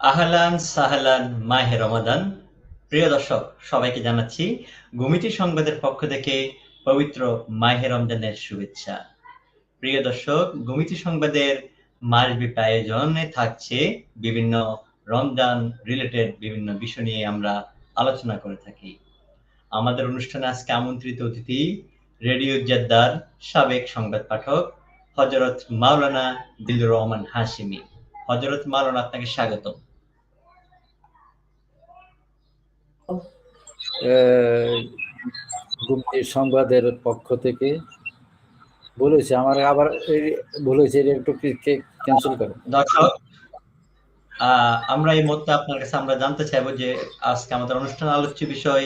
আহলান সাহলান মাহে রমাদান। প্রিয় দর্শক, সবাইকে জানাচ্ছি গুমিটি সংবাদের পক্ষ থেকে পবিত্র মাহে রমজানের শুভেচ্ছা। প্রিয় দর্শক গুমিটি সংবাদের মাসব্যাপী আয়োজনে থাকছে বিভিন্ন রমজান রিলেটেড বিভিন্ন বিষয় নিয়ে আমরা আলোচনা করে থাকি। আমাদের অনুষ্ঠানে আজকে আমন্ত্রিত অতিথি রেডিও জেদ্দার সাবেক সংবাদ পাঠক হজরত মাওলানা দিলুর রহমান হাশিমি। হজরত মাওলানা, আপনাকে স্বাগতম। সংবাদের পক্ষ থেকে বলেছে আমার আবার বলেছে একটু ক্যান্সেল করো। দর্শক আমরা এই মতটা আপনার কাছে আমরা জানতে চাইব যে আজকে আমাদের অনুষ্ঠান আলোচ্য বিষয়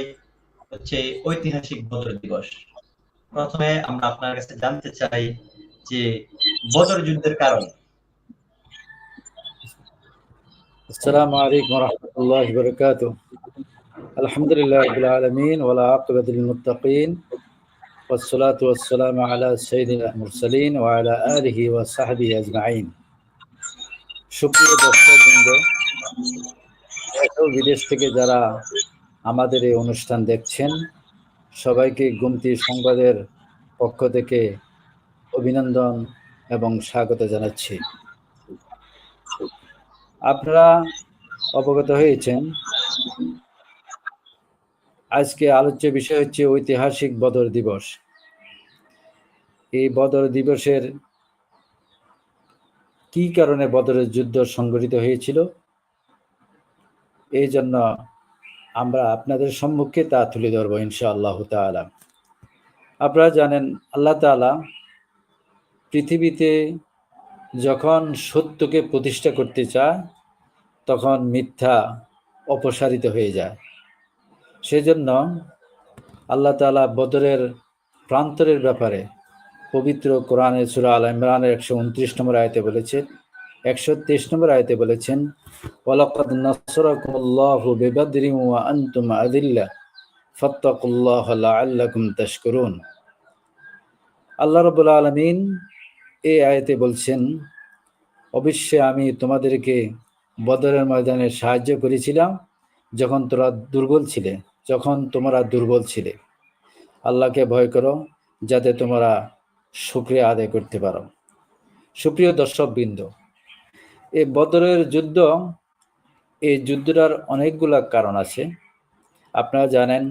হচ্ছে ঐতিহাসিক বদর দিবস। প্রথমে আমরা আপনার কাছে জানতে চাই যে বদর যুদ্ধের কারণ। আসসালামু আলাইকুম রাহমাতুল্লাহি ওয়া বারাকাতুহু। الحمد لله رب العالمين ولا عقبة للمتقين والصلاة والسلام على سيدنا المرسلين وعلى آله وصحبه أجمعين সুপ্রিয় দর্শক বৃন্দ দেশ ও বিদেশ থেকে যারা আমাদের এই অনুষ্ঠান দেখছেন সবাইকে গুমতি সংবাদের পক্ষ থেকে অভিনন্দন এবং স্বাগত জানাচ্ছি আপনারা অবগত হয়েছেন আজকে আলোচ্য বিষয় হচ্ছে ঐতিহাসিক বদর দিবস। এই বদর দিবসের কি কারণে বদরের যুদ্ধ সংঘটিত হয়েছিল? এই জন্য আমরা আপনাদের সম্মুখে তা তুলে ধরবো ইনশা আল্লাহ তালা আপনারা জানেন, আল্লাহ তালা পৃথিবীতে যখন সত্যকে প্রতিষ্ঠা করতে চায়, তখন মিথ্যা অপসারিত হয়ে যায়। সেজন্য আল্লাহ তালা বদরের প্রান্তরের ব্যাপারে পবিত্র কোরআনের সুরা আল ইমরানের একশো উনত্রিশ নম্বর আয়তে বলেছে, একশো তেইশ নম্বর আয়তে বলেছেন, ওয়ালাকাদ নাসরাকুমুল্লাহু বিবাদরিন ওয়া আনতুম আদিল্লা ফাত্তাকুল্লাহ লাআল্লাকুম তাশকুরুন। আল্লাহ রাব্বুল আলামিন এই আয়তে বলছেন, অবশ্যই আমি তোমাদেরকে বদরের ময়দানে সাহায্য করেছিলাম যখন তোরা দুর্বল ছিলে। যখন তোমরা দুর্বল ছিলে, আল্লাহকে ভয় করো যাতে তোমরা শুক্রিয়া আদায় করতে পারো। সুপ্রিয় দর্শক বৃন্দ এই বদরের যুদ্ধ এই যুদ্ধটার অনেকগুলা কারণ আছে। আপনারা জানেন,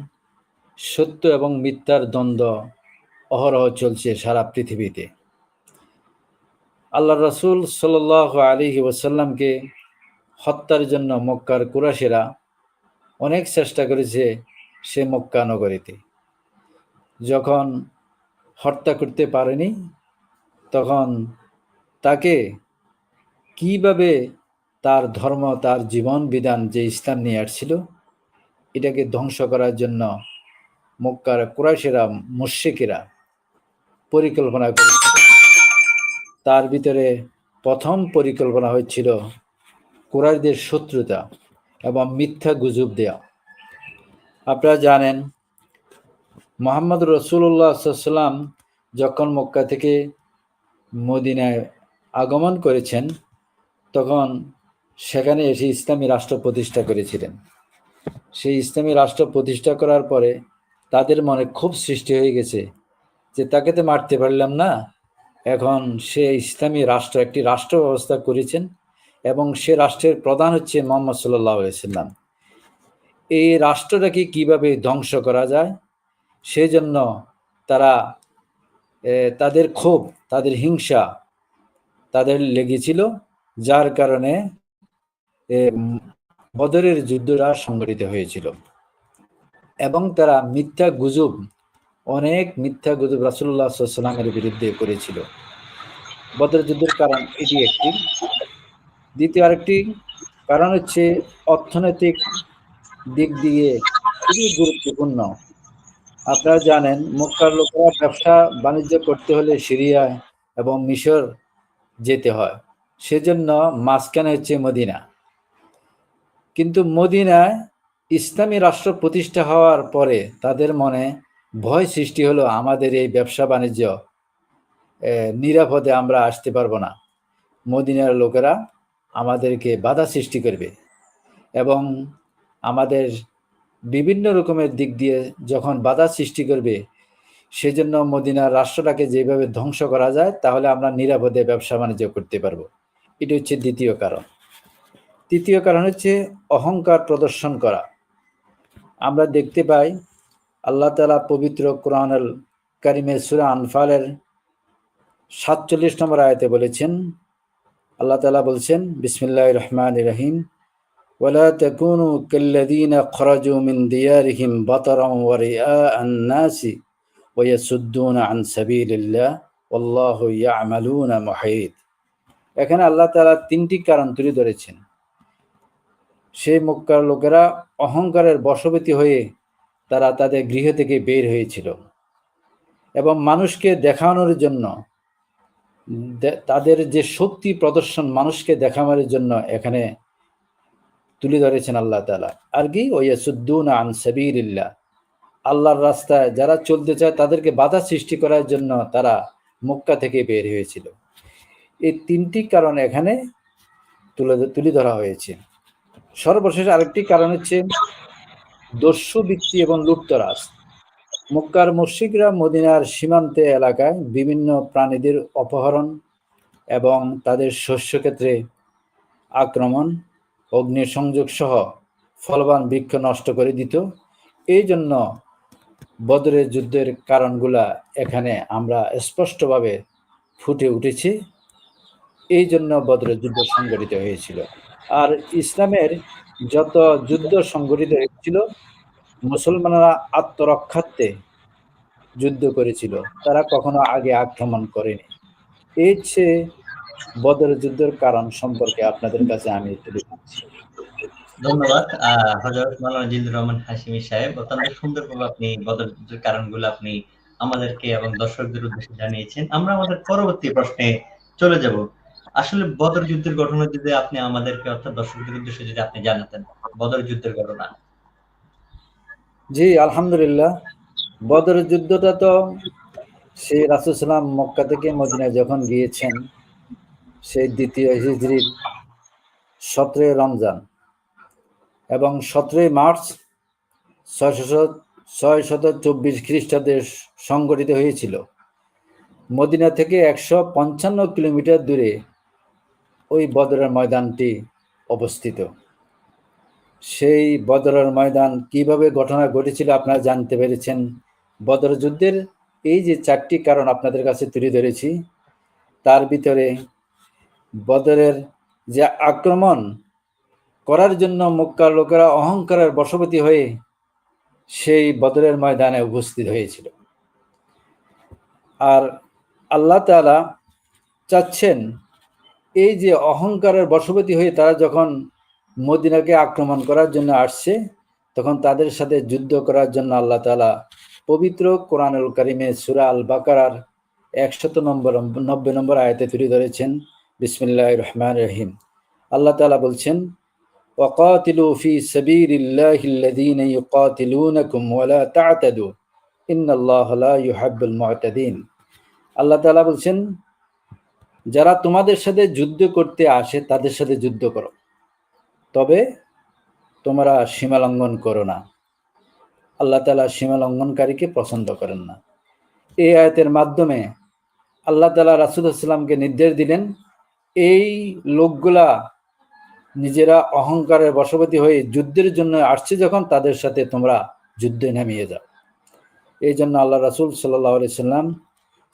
সত্য এবং মিথ্যার দ্বন্দ্ব অহরহ চলছে সারা পৃথিবীতে। আল্লাহ রসুল সাল আলী ওসাল্লামকে হত্যার জন্য মক্কার কুরাশেরা অনেক চেষ্টা করেছে সে মক্কা নগরীতে। যখন হত্যা করতে পারেনি, তখন তাকে কীভাবে তার ধর্ম, তার জীবন বিধান যে ইসলাম নিয়ে আসছিল, এটাকে ধ্বংস করার জন্য মক্কার কুরাশেরা মুর্শিকেরা পরিকল্পনা করেছিল। তার ভিতরে প্রথম পরিকল্পনা হচ্ছিল কুরাইদের শত্রুতা। এবং মিথ্যা গুজব দেয়া। আপনারা জানেন, মোহাম্মদ রসুল্লাহ সাল্লাম যখন মক্কা থেকে মদিনায় আগমন করেছেন, তখন সেখানে এসে ইসলামী রাষ্ট্র প্রতিষ্ঠা করেছিলেন। সেই ইসলামী রাষ্ট্র প্রতিষ্ঠা করার পরে তাদের মনে খুব সৃষ্টি হয়ে গেছে যে, তাকে তো মারতে পারলাম না। এখন সে ইসলামী রাষ্ট্র, একটি রাষ্ট্র ব্যবস্থা করেছেন এবং সে রাষ্ট্রের প্রধান হচ্ছে মোহাম্মদ সাল্লাহ সাল্লাম। এই রাষ্ট্রটাকে কীভাবে ধ্বংস করা যায়? সেজন্য তারা তাদের ক্ষোভ, তাদের হিংসা তাদের লেগেছিল, যার কারণে বদরের যুদ্ধটা সংগঠিত হয়েছিল। এবং তারা মিথ্যা গুজব, অনেক মিথ্যা গুজব রাসুল্লাহ সাল্লামের বিরুদ্ধে করেছিল। বদর যুদ্ধের কারণ এটি একটি। দ্বিতীয় আরেকটি কারণ হচ্ছে অর্থনৈতিক দিক দিয়ে খুবই গুরুত্বপূর্ণ। আপনারা জানেন, মক্কার লোকেরা ব্যবসা বাণিজ্য করতে হলে সিরিয়ায় এবং মিশর যেতে হয়। সেজন্য মাঝখানে হচ্ছে মদিনা। কিন্তু মদিনায় ইসলামী রাষ্ট্র প্রতিষ্ঠা হওয়ার পরে তাদের মনে ভয় সৃষ্টি হলো, আমাদের এই ব্যবসা বাণিজ্য নিরাপদে আমরা আসতে পারব না। মদিনার লোকেরা আমাদেরকে বাধা সৃষ্টি করবে এবং আমাদের বিভিন্ন রকমের দিক দিয়ে যখন বাধা সৃষ্টি করবে, সেজন্য মদিনার রাষ্ট্রটাকে যেভাবে ধ্বংস করা যায়, তাহলে আমরা নিরাপদে ব্যবসা বাণিজ্য করতে পারব। এটি হচ্ছে দ্বিতীয় কারণ। তৃতীয় কারণ হচ্ছে অহংকার প্রদর্শন করা। আমরা দেখতে পাই, আল্লাহ তালা পবিত্র কোরআনুল কারিমের সুরা আনফালের সাতচল্লিশ নম্বর আয়তে বলেছেন আল্লাহ তালা বলছেন বিসমিল্লাহ রহমান রহিম ولا تكونوا كالذين خرجوا من ديارهم بطرا ورئاء الناس ويسدون عن سبيل الله والله يعملون محيط এখানে আল্লাহ তাআলা তিনটি কারণ তুলে ধরেছেন সেই মক্কার লোকেরা অহংকারের বশবর্তী হয়ে তারা তাদের গৃহ থেকে বের হয়েছিল এবং মানুষকে দেখানোর জন্য দে- তাদের যে শক্তি প্রদর্শন মানুষকে দেখানোর জন্য এখানে তুলে ধরেছেন আল্লাহ তালা আর কি? ওয়াসুদ্দুন আন সাবিরিল্লাহ আল্লাহর রাস্তায় যারা চলতে চায় তাদেরকে বাধা সৃষ্টি করার জন্য তারা মক্কা থেকে বের হয়েছিল। এই তিনটি কারণ এখানে তুলে তুলে ধরা হয়েছে। সর্বশেষ আরেকটি কারণ হচ্ছে দস্যু বৃত্তি এবং লুপ্তরাজ মক্কার মুশিকরা মদিনার সীমান্তে এলাকায় বিভিন্ন প্রাণীদের অপহরণ এবং তাদের শস্যক্ষেত্রে আক্রমণ অগ্নিসংযোগ সহ ফলবান বৃক্ষ নষ্ট করে দিত। এই জন্য বদরের যুদ্ধের কারণগুলা এখানে আমরা স্পষ্টভাবে ফুটে উঠেছি। এই জন্য বদরের যুদ্ধ সংগঠিত হয়েছিল। আর ইসলামের যত যুদ্ধ সংগঠিত হয়েছিল মুসলমানরা আত্মরক্ষার্থে যুদ্ধ করেছিল, তারা কখনো আগে আক্রমণ করেনি। এই হচ্ছে বদর যুদ্ধের কারণ সম্পর্কে আপনাদের কাছে আমি তুলে ধরছি ধন্যবাদ হজরত মাওলানা জিল্লুর রহমান হাশিমি সাহেব। অত্যন্ত সুন্দরভাবে আপনি বদর যুদ্ধের কারণগুলো আপনি আমাদেরকে এবং দর্শকদের উদ্দেশ্যে জানিয়েছেন। আমরা আমাদের পরবর্তী প্রশ্নে চলে যাব। আসলে বদর যুদ্ধের ঘটনা যদি আপনি আমাদেরকে অর্থাৎ দর্শকদের উদ্দেশ্যে যদি আপনি জানাতেন, বদর যুদ্ধের ঘটনা। জি, আলহামদুলিল্লাহ। বদর যুদ্ধটা তো সেই রাসুসালাম মক্কা থেকে মদিনায় যখন গিয়েছেন, সেই দ্বিতীয় হিজড়ির সতেরোই রমজান এবং সতেরোই মার্চ ছয়শো ছয় শত চব্বিশ খ্রিস্টাব্দে সংগঠিত হয়েছিল। মদিনা থেকে একশো পঞ্চান্ন কিলোমিটার দূরে ওই বদরের ময়দানটি অবস্থিত। সেই বদরের ময়দান কীভাবে ঘটনা ঘটেছিল আপনারা জানতে পেরেছেন? বদর যুদ্ধের এই যে চারটি কারণ আপনাদের কাছে তুলে ধরেছি, তার ভিতরে বদরের যে আক্রমণ করার জন্য মক্কার লোকেরা অহংকারের বশবতী হয়ে সেই বদরের ময়দানে উপস্থিত হয়েছিল। আর আল্লাহ তাআলা চাচ্ছেন এই যে অহংকারের বশবতী হয়ে তারা যখন মদিনাকে আক্রমণ করার জন্য আসছে, তখন তাদের সাথে যুদ্ধ করার জন্য আল্লাহ তালা পবিত্র কোরআনুল করিমে সুরা আল বাকার একশত নম্বর, নব্বই নম্বর আয়তে তুলে ধরেছেন বিসমিল্লাহ রহমান রহিম। আল্লাহ তালা বলছেন وقاتلوا في سبيل الله الذين يقاتلونكم ولا تعتدوا ان الله لا يحب المعتدين আল্লাহ তাআলা বলছেন, যারা তোমাদের সাথে যুদ্ধ করতে আসে, তাদের সাথে যুদ্ধ করো। তবে তোমরা সীমা লঙ্ঘন করো না। আল্লাহ তালা সীমা লঙ্ঘনকারীকে পছন্দ করেন না। এই আয়তের মাধ্যমে আল্লাহ তালা রাসুদামকে নির্দেশ দিলেন, এই লোকগুলা নিজেরা অহংকারের বশবতী হয়ে যুদ্ধের জন্য আসছে যখন তাদের সাথে তোমরা যুদ্ধে নামিয়ে যাও। এই জন্য আল্লাহ রাসুল সাল্লাহ সাল্লাম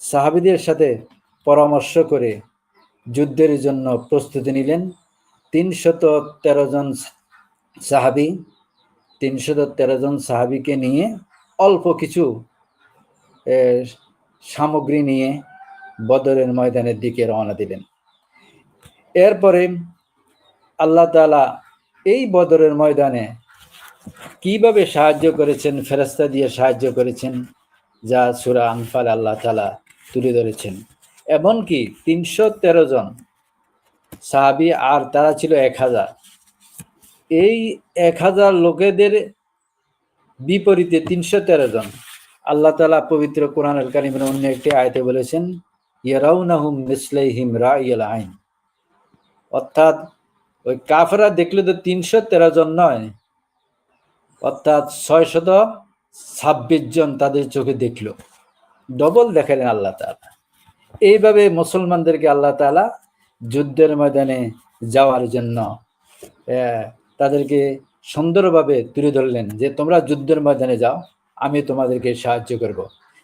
সাহাবিদের সাথে পরামর্শ করে যুদ্ধের জন্য প্রস্তুতি নিলেন। তিনশত তেরো জন সাহাবি তিনশত তেরো জন সাহাবিকে নিয়ে অল্প কিছু সামগ্রী নিয়ে বদরের ময়দানের দিকে রওনা দিলেন। এরপরে আল্লাহ তালা এই বদরের ময়দানে কীভাবে সাহায্য করেছেন ফেরস্তা দিয়ে সাহায্য করেছেন, যা সুরা আনফাল আল্লাহ তালা তুলে ধরেছেন। এমনকি তিনশো তেরো জন সাহাবি আর তারা ছিল এক হাজার। এই এক হাজার লোকেদের বিপরীতে তিনশো তেরো জন। আল্লাহ তালা পবিত্র কোরআনের কারিমের অন্য একটি আয়তে বলেছেন, ইয়ারাউনাহুম মিসলাইহিম রাইয়াল আইন। অর্থাৎ ওই কাফেরা দেখলে তো তিনশো তেরো জন নয়, অর্থাৎ ছয়শত ছাব্বিশ জন তাদের চোখে দেখল। ডবল দেখালেন আল্লাহ তাআলা। এইভাবে মুসলমানদেরকে আল্লাহ তাআলা যুদ্ধের ময়দানে যাওয়ার জন্য তাদেরকে সুন্দরভাবে তুলে ধরলেন যে, তোমরা যুদ্ধের ময়দানে যাও, আমি তোমাদেরকে সাহায্য করব।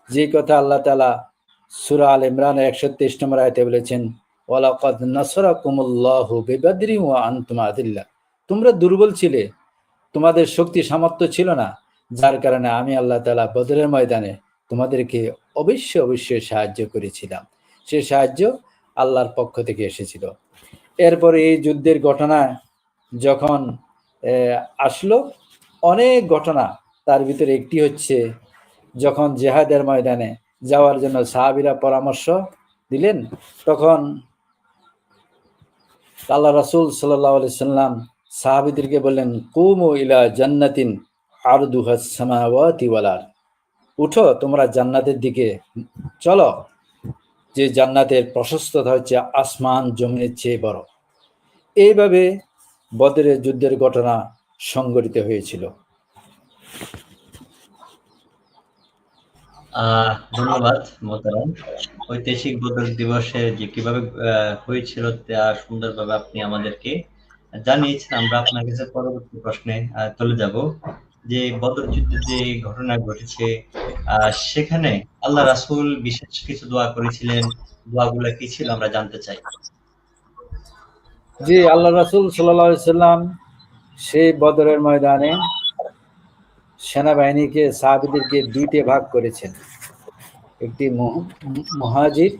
যে কথা আল্লাহ তালা সূরা আল ইমরান একশো তেইশ নম্বর আয়তে বলেছেন, ওয়ালাকাদ নাসরাকুমুল্লাহু বিবাদরি ওয়া আনতুম আদিল্লা তোমরা দুর্বল ছিলে, তোমাদের শক্তি সামর্থ্য ছিল না, যার কারণে আমি আল্লাহ তাআলা বদরের ময়দানে তোমাদেরকে অবশ্যই অবশ্যই সাহায্য করেছিলাম। সে সাহায্য আল্লাহর পক্ষ থেকে এসেছিল। এরপরে এই যুদ্ধের ঘটনা যখন আসলো, অনেক ঘটনা, তার ভিতরে একটি হচ্ছে যখন জেহাদের ময়দানে যাওয়ার জন্য সাহাবিরা পরামর্শ দিলেন, তখন আল্লাহ রাসূল আলাইহি সাল্লাম সাহাবিদেরকে বললেন, কুমু ইলা জান্নাতিন আরদুহাস সামাওয়াতি ওয়াল আরদ। উঠো, তোমরা জান্নাতের দিকে চলো। যে জান্নাতের প্রশস্ততা হচ্ছে আসমান জমিনের চেয়ে বড়। এইভাবে বদরের যুদ্ধের ঘটনা সংগঠিত হয়েছিল। ধন্যবাদ মোহতারাম। ঐতিহাসিক বদর দিবসে যে কীভাবে হয়েছিল তা সুন্দরভাবে আপনি আমাদেরকে জানিয়েছেন। আমরা আপনার কাছে পরবর্তী প্রশ্নে চলে যাব। যে বদর যুদ্ধে যে ঘটনা ঘটেছে সেখানে আল্লাহ রাসুল বিশেষ কিছু দোয়া করেছিলেন। দোয়াগুলো কি ছিল আমরা জানতে চাই। যে আল্লাহ রাসুল সাল্লাম সেই বদরের ময়দানে সেনাবাহিনীকে, সাহাবীদেরকে দুইটে ভাগ করেছেন। একটি মুহ- মুহাজির,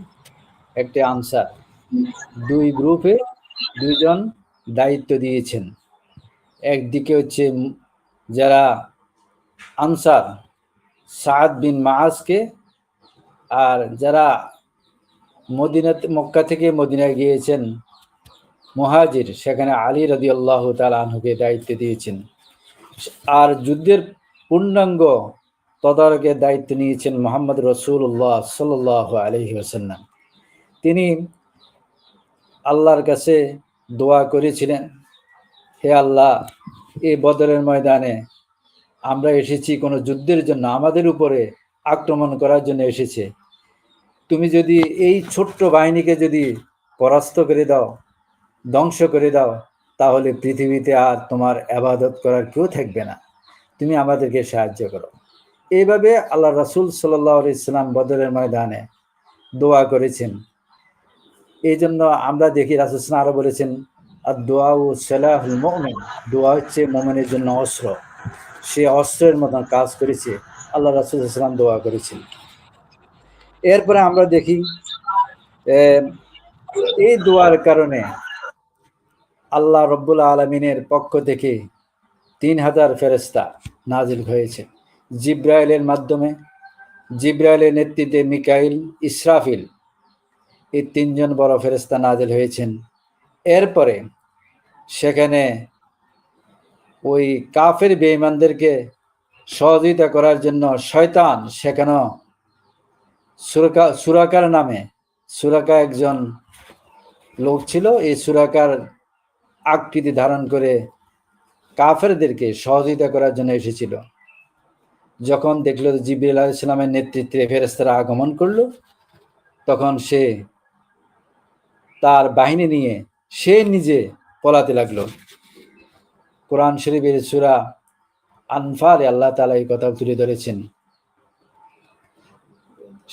একটি আনসার। দুই গ্রুপে দুইজন দায়িত্ব দিয়েছেন। একদিকে হচ্ছে যারা আনসার সাদ বিন মাহাজকে আর যারা মদিনা মক্কা থেকে মদিনায় গিয়েছেন মহাজির, সেখানে আলী রদি আল্লাহ আনহুকে দায়িত্ব দিয়েছেন। আর যুদ্ধের পূর্ণাঙ্গ তদারকের দায়িত্ব নিয়েছেন মোহাম্মদ রসুল্লাহ সাল আলহি আসাল্লাম তিনি আল্লাহর কাছে দোয়া করেছিলেন, হে আল্লাহ এই বদরের ময়দানে। আমরা এসেছি কোনো যুদ্ধের জন্য, আমাদের উপরে আক্রমণ করার জন্য এসেছে। তুমি যদি এই ছোট্ট বাহিনীকে যদি পরাস্ত করে দাও, ধ্বংস করে দাও, তাহলে পৃথিবীতে আর তোমার আবাদত করার কেউ থাকবে না। তুমি আমাদেরকে সাহায্য করো। এইভাবে আল্লাহ রাসুল সাল্লাহ ইসলাম বদরের ময়দানে দোয়া করেছেন। এই জন্য আমরা দেখি রাসুল ইসলাম আরও বলেছেন আর দোয়া ও সালাহুল মোমেন। দোয়া হচ্ছে মোমেনের জন্য অস্ত্র। সে অস্ত্রের মতন কাজ করেছে। আল্লাহ রাসুল ইসলাম দোয়া করেছেন। এরপরে আমরা দেখি এই দোয়ার কারণে আল্লাহ রব্বুল আলমিনের পক্ষ থেকে তিন হাজার ফেরেস্তা নাজিল হয়েছে। জিব্রাইলের মাধ্যমে, জিব্রাইলের নেতৃত্বে মিকাইল, ইসরাফিল, এই তিনজন বড় ফেরেস্তা নাজিল হয়েছেন। এরপরে সেখানে ওই কাফের বেঈমানদেরকে সহযোগিতা করার জন্য শয়তান সেখানেও সুরাকা, সুরাকার নামে, সুরাকা একজন লোক ছিল, এই সুরাকার আকৃতি ধারণ করে কাফেরদেরকে সহযোগিতা করার জন্য এসেছিল। যখন দেখল জিবির ইসলামের নেতৃত্বে ফেরেস্তারা আগমন করল, তখন সে তার বাহিনী নিয়ে সে নিজে পলাতে লাগল। কোরআন শরীফের সুরা আনফালে আল্লাহ তালা এই কথা তুলে ধরেছেন।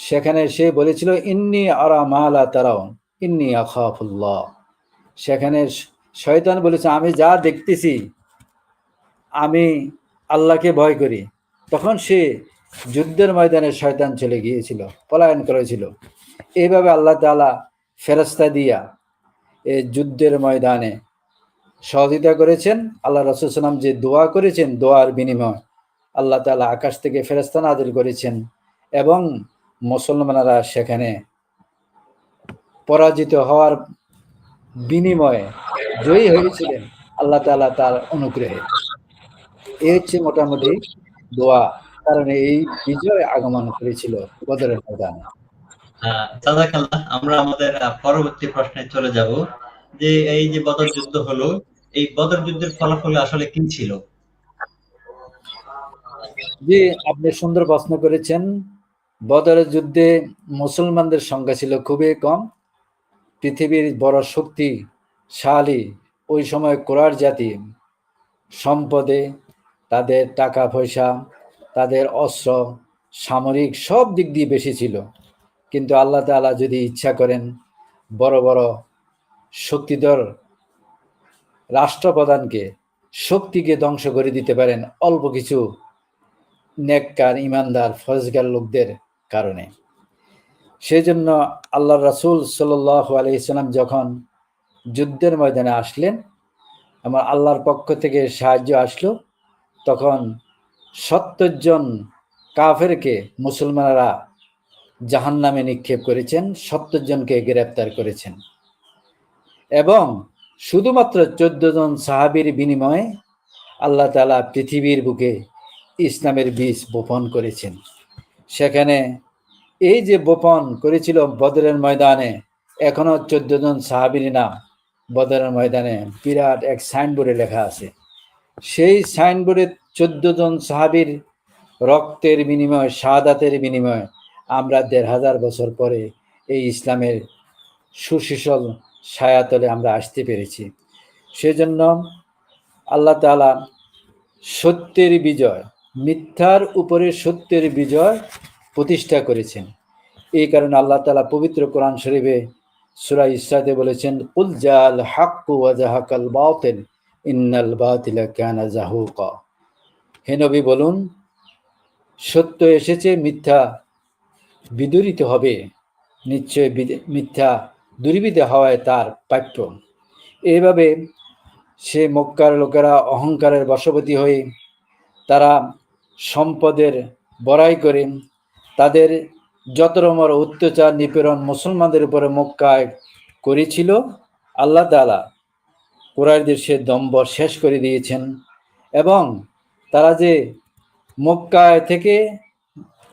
সেখানে সে বলেছিল, ইন্নি আরা মালা তারাও ইন্নি আখাফুল্লাহ। সেখানে শয়তান বলেছে, আমি যা দেখতেছি, আমি আল্লাহকে ভয় করি। তখন সে যুদ্ধের ময়দানে শয়তান চলে গিয়েছিল, পলায়ন করেছিল। এইভাবে আল্লাহ তালা ফেরস্তা দিয়া এই যুদ্ধের ময়দানে সহযোগিতা করেছেন। আল্লাহ রসুলাম যে দোয়া করেছেন, দোয়ার বিনিময় আল্লাহ তালা আকাশ থেকে ফেরস্তা নাজিল করেছেন এবং মুসলমানরা সেখানে পরাজিত হওয়ার বিনিময়ে জয়ী হয়েছিলেন আল্লাহ তালা তার অনুগ্রহে। এই হচ্ছে মোটামুটি দোয়া, কারণ এই বিজয় আগমন করেছিল বদরের ময়দানে। আমরা আমাদের পরবর্তী প্রশ্নে চলে যাব যে এই যে বদর যুদ্ধ হলো, এই বদর যুদ্ধের ফলাফল আসলে কি ছিল? জি, আপনি সুন্দর প্রশ্ন করেছেন। বদরের যুদ্ধে মুসলমানদের সংখ্যা ছিল খুবই কম। পৃথিবীর বড় শক্তিশালী ওই সময় কোরআর জাতি সম্পদে তাদের টাকা পয়সা তাদের অস্ত্র, সামরিক সব দিক দিয়ে বেশি ছিল। কিন্তু আল্লাহ তাআলা যদি ইচ্ছা করেন বড় বড় শক্তিধর রাষ্ট্রপ্রধানকে শক্তিকে ধ্বংস করে দিতে পারেন অল্প কিছু নেককার, ইমানদার, ফরজগার লোকদের কারণে। সেই জন্য আল্লাহ রাসুল সাল ইসলাম যখন যুদ্ধের ময়দানে আসলেন, আমার আল্লাহর পক্ষ থেকে সাহায্য আসলো, তখন সত্তর জন কাফেরকে, মুসলমানরা জাহান নামে নিক্ষেপ করেছেন, সত্তর জনকে গ্রেপ্তার করেছেন। এবং শুধুমাত্র চোদ্দ জন সাহাবির বিনিময়ে আল্লাহ তালা পৃথিবীর বুকে ইসলামের বীজ বপন করেছেন। সেখানে এই যে বপন করেছিল বদরের ময়দানে, এখনও চোদ্দ জন সাহাবির নাম বদরের ময়দানে বিরাট এক সাইনবোর্ডে লেখা আছে। সেই সাইনবোর্ডে চোদ্দ জন সাহাবির রক্তের বিনিময় সাদাতের বিনিময় আমরা দেড় হাজার বছর পরে এই ইসলামের সুশীতল ছায়াতলে আমরা আসতে পেরেছি। সেজন্য আল্লাহ তালা সত্যের বিজয়, মিথ্যার উপরে সত্যের বিজয় প্রতিষ্ঠা করেছেন। এই কারণে আল্লাহ তালা পবিত্র কোরআন শরীফে সুরা ইসরাতে বলেছেন, কুল জাল হাক্কু ওয়াজাহাকাল বাতিল, ইন্নাল বাতিলা কানা জাহুকা। হে নবী বলুন, সত্য এসেছে, মিথ্যা বিদরিত হবে। নিশ্চয় মিথ্যা দুর্বিধ হওয়ায় তার প্রাপ্য এইভাবে সে মক্কার লোকেরা অহংকারের বশবতী হয়ে তারা সম্পদের বড়াই করে, তাদের যত রকমের অত্যাচার নিপীড়ন মুসলমানদের উপরে মক্কায় করেছিল। আল্লাহ তালা কোরআদের সে দম্ব শেষ করে দিয়েছেন এবং তারা যে মক্কায় থেকে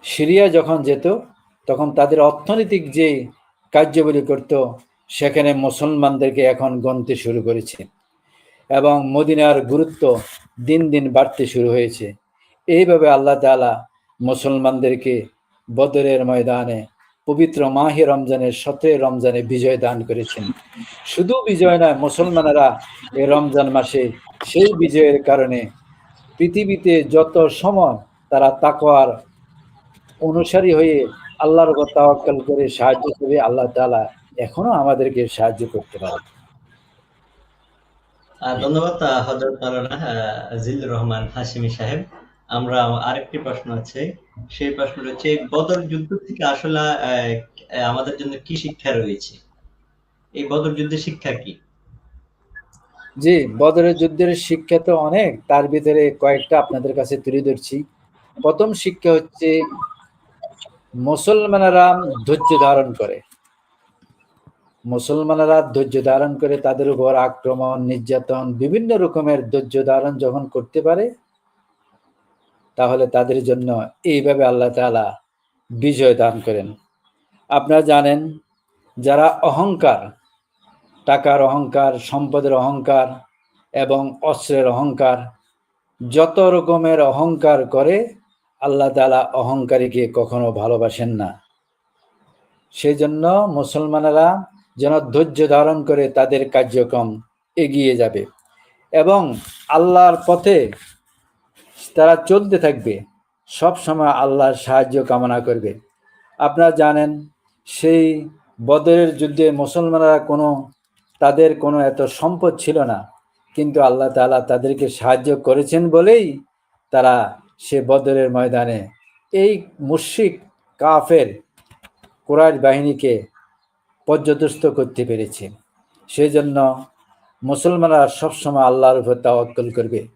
সিরিয়া যখন যেত তখন তাদের অর্থনৈতিক যে কার্যবলী করত, সেখানে মুসলমানদেরকে এখন গণতে শুরু করেছে এবং মদিনার গুরুত্ব দিন দিন বাড়তে শুরু হয়েছে। এইভাবে আল্লাহ তাআলা মুসলমানদেরকে বদরের ময়দানে, পবিত্র মাহে রমজানের সতেরো রমজানে বিজয় দান করেছেন। শুধু বিজয় নয়, মুসলমানেরা এই রমজান মাসে সেই বিজয়ের কারণে পৃথিবীতে যত সময় তারা তাকওয়ার অনুসারী হয়ে আল্লাহর উপর তাওয়াক্কাল করে সাহায্য করে আল্লাহ তাআলা এখনও আমাদেরকে সাহায্য করতে পারে। ধন্যবাদ হজরত মাওলানা রহমান হাশিমি সাহেব। আমরা আরেকটি প্রশ্ন আছে। সেই প্রশ্নটা হচ্ছে বদর যুদ্ধ থেকে আসলে আমাদের জন্য কি শিক্ষা রয়েছে? এই বদর যুদ্ধের শিক্ষা কি? জি বদরের যুদ্ধের শিক্ষা তো অনেক তার ভিতরে কয়েকটা আপনাদের কাছে তুলে ধরছি। প্রথম শিক্ষা হচ্ছে মুসলমানেরা ধৈর্য ধারণ করে। মুসলমানেরা ধৈর্য ধারণ করে তাদের উপর আক্রমণ, নির্যাতন, বিভিন্ন রকমের ধৈর্য ধারণ যখন করতে পারে, তাহলে তাদের জন্য এইভাবে আল্লাহ তাআলা বিজয় দান করেন। আপনারা জানেন, যারা অহংকার, টাকার অহংকার, সম্পদের অহংকার এবং অস্ত্রের অহংকার, যত রকমের অহংকার করে আল্লাহ তাআলা অহংকারীকে কখনো ভালোবাসেন না। সেই জন্য মুসলমানেরা যেন ধৈর্য ধারণ করে তাদের কার্যক্রম এগিয়ে যাবে এবং আল্লাহর পথে তারা চলতে থাকবে। সব সময় আল্লাহর সাহায্য কামনা করবে। আপনারা জানেন, সেই বদরের যুদ্ধে মুসলমানরা কোনো, তাদের কোনো এত সম্পদ ছিল না। কিন্তু আল্লাহ তাআলা তাদেরকে সাহায্য করেছেন বলেই তারা সে বদরের ময়দানে। এই মুশরিক কাফের কোরআশ বাহিনীকে পর্যদস্ত করতে পেরেছে। সেই জন্য মুসলমানরা সবসময় আল্লাহর উপর তাওয়াক্কুল করবে।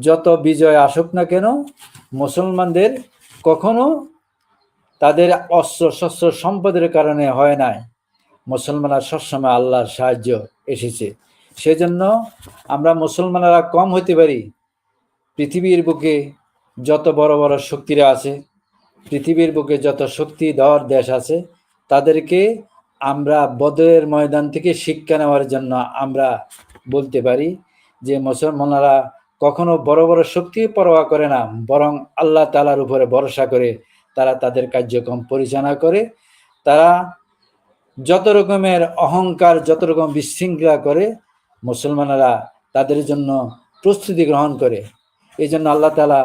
যত বিজয় আসুক না কেন, মুসলমানদের কখনো তাদের অস্ত্র, শস্ত্র সম্পদের কারণে হয় নাই। মুসলমানরা সবসময় আল্লাহর সাহায্য এসেছে। সেজন্য আমরা মুসলমানরা কম হতে পারি। পৃথিবীর বুকে যত বড় বড় শক্তিরা আছে, পৃথিবীর বুকে যত শক্তি শক্তিধর দেশ আছে, তাদেরকে আমরা বদরের ময়দান থেকে শিক্ষা নেওয়ার জন্য আমরা বলতে পারি যে, মুসলমানরা কখনো বড় বড় শক্তি পরোয়া করে না, বরং আল্লাহ তালার উপরে ভরসা করে তারা তাদের কার্যক্রম পরিচালনা করে। তারা যত রকমের অহংকার, যত রকম বিশৃঙ্খলা করে, মুসলমানেরা তাদের জন্য প্রস্তুতি গ্রহণ করে। এই জন্য আল্লাহ তালা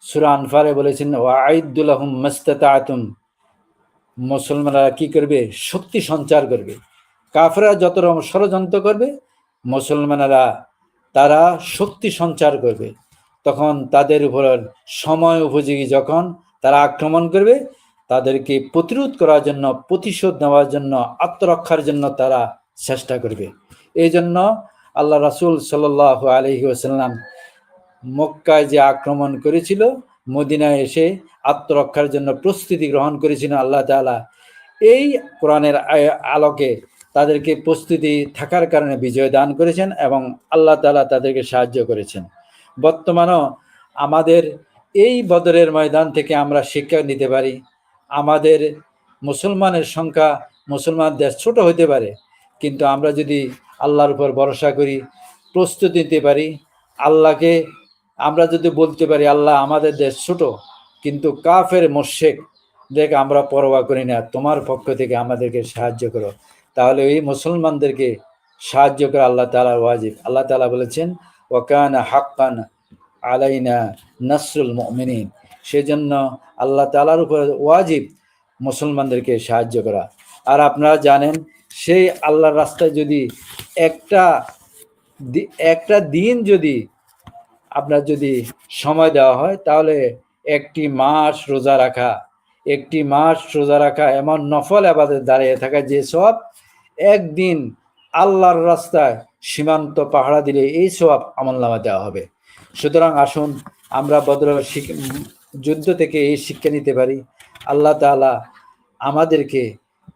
সুরা আনফারে বলেছেন ও আইদুল্লাহম মস্তাতুম মুসলমানরা কি করবে? শক্তি সঞ্চার করবে। কাফরা যত রকম ষড়যন্ত্র করবে, মুসলমানেরা তারা শক্তি সঞ্চার করবে। তখন তাদের উপর সময় উপযোগী যখন তারা আক্রমণ করবে, তাদেরকে প্রতিরোধ করার জন্য, প্রতিশোধ নেওয়ার জন্য, আত্মরক্ষার জন্য তারা চেষ্টা করবে। এই জন্য আল্লাহ রাসুল সাল আলহি আসাল্লাম মক্কায় যে আক্রমণ করেছিল, মদিনায় এসে আত্মরক্ষার জন্য প্রস্তুতি গ্রহণ করেছিল আল্লাহ তালা এই কোরআনের আলোকে তাদেরকে প্রস্তুতি থাকার কারণে বিজয় দান করেছেন এবং আল্লাহ তালা তাদেরকে সাহায্য করেছেন। বর্তমানও আমাদের এই বদরের ময়দান থেকে আমরা শিক্ষা নিতে পারি। আমাদের মুসলমানের সংখ্যা মুসলমান দেশ ছোট হতে পারে, কিন্তু আমরা যদি আল্লাহর উপর ভরসা করি, প্রস্তুতি নিতে পারি, আল্লাহকে আমরা যদি বলতে পারি, আল্লাহ আমাদের দেশ ছোট, কিন্তু কাফের মোশেক, দেখ আমরা পরোয়া করি না, তোমার পক্ষ থেকে আমাদেরকে সাহায্য করো। তাহলে এই মুসলমানদেরকে সাহায্য করে আল্লাহ তালা ওয়াজিব। আল্লাহ তালা বলেছেন, ওয়াকান হাক্কান আলাইনা নাসরুল মমিনিন। সেজন্য আল্লাহ তালার উপর ওয়াজিব মুসলমানদেরকে সাহায্য করা। আর আপনারা জানেন, সেই আল্লাহর রাস্তায় যদি একটা একটা দিন যদি আপনার যদি সময় দেওয়া হয়, তাহলে একটি মাস রোজা রাখা, একটি মাস রোজা রাখা এমন নফল আবাদের দাঁড়িয়ে থাকা যে সব একদিন আল্লাহর রাস্তায় সীমান্ত পাহারা দিলে এই সব আমলনামা দেওয়া হবে। সুতরাং আসুন, আমরা বদর যুদ্ধ থেকে এই শিক্ষা নিতে পারি। আল্লাহ তালা আমাদেরকে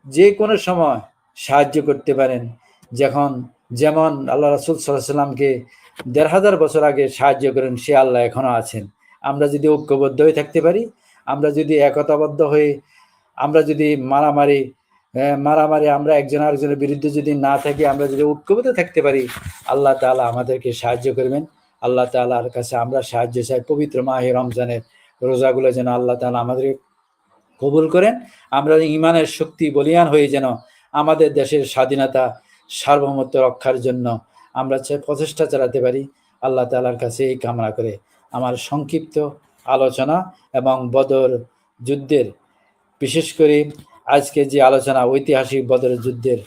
যে কোনো সময় সাহায্য করতে পারেন। যখন, যেমন আল্লাহ রাসুল সাল্লাহ সাল্লামকে দেড় হাজার বছর আগে সাহায্য করেন, সে আল্লাহ এখনও আছেন। আমরা যদি ঐক্যবদ্ধ হয়ে থাকতে পারি, আমরা যদি একতাবদ্ধ হয়ে, আমরা যদি মারামারি মারামারি, আমরা একজন আরেকজনের বিরুদ্ধে যদি না থাকি, আমরা যদি ঐক্যবদ্ধ থাকতে পারি, আল্লাহ তালা আমাদেরকে সাহায্য করবেন। আল্লাহ তালার কাছে আমরা সাহায্য চাই, পবিত্র মাহে রমজানের রোজাগুলো যেন আল্লাহ তালা আমাদের কবুল করেন। আমরা ইমানের শক্তি বলিয়ান হয়ে যেন আমাদের দেশের স্বাধীনতা, সার্বভৌমত্ব রক্ষার জন্য আমরা প্রচেষ্টা চালাতে পারি, আল্লাহ তালার কাছে এই কামনা করে। আমার সংক্ষিপ্ত আলোচনা এবং বদর যুদ্ধের, বিশেষ করে আজকে যে আলোচনা, ঐতিহাসিক বদর যুদ্ধের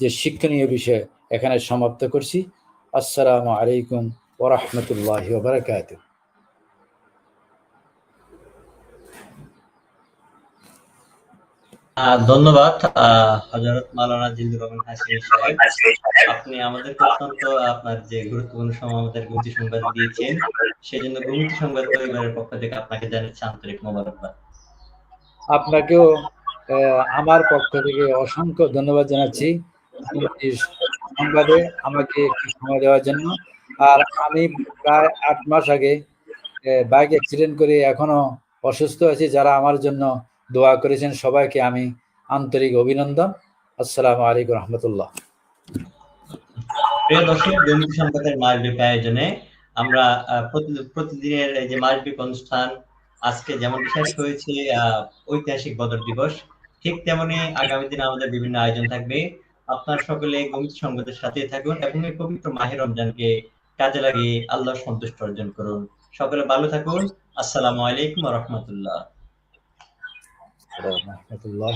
যে শিক্ষণীয় বিষয়, এখানে সমাপ্ত করছি। আসসালামু আলাইকুম ওরহমতুল্লাহ বারকাত ধন্যবাদ হজরত মালানা জিল্লুর রহমান হাসিম সাহেব। আপনি আমাদেরকে অত্যন্ত আপনার যে গুরুত্বপূর্ণ সময় আমাদের গুমতি সংবাদ দিয়েছেন সেজন্য গুমতি সংবাদ পরিবারের পক্ষ থেকে আপনাকে জানাচ্ছি আন্তরিক মোবারকবাদ। আপনাকেও আমার পক্ষ থেকে অসংখ্য ধন্যবাদ জানাচ্ছি সংবাদে আমাকে একটু সময় দেওয়ার জন্য। আর আমি প্রায় আট মাস আগে বাইক অ্যাক্সিডেন্ট করে এখনও অসুস্থ আছি যারা আমার জন্য দোয়া করেছেন সবাইকে আমি আন্তরিক অভিনন্দন। আসসালামু আলাইকুম রহমতুল্লাহ। প্রিয় দর্শক মাসব্যাপী আয়োজনে আমরা প্রতিদিনের যে মাসব্যাপী অনুষ্ঠান, আজকে যেমন বিশেষ হয়েছে ঐতিহাসিক বদর দিবস, ঠিক তেমনি আগামী দিনে আমাদের বিভিন্ন আয়োজন থাকবে। আপনার সকলে গমিত সংবাদের সাথে থাকুন এবং এই পবিত্র মাহের রমজানকে কাজে লাগিয়ে আল্লাহ সন্তুষ্ট অর্জন করুন। সকলে ভালো থাকুন। আসসালামু আলাইকুম রহমতুল্লাহ। রহমতুল্লাহ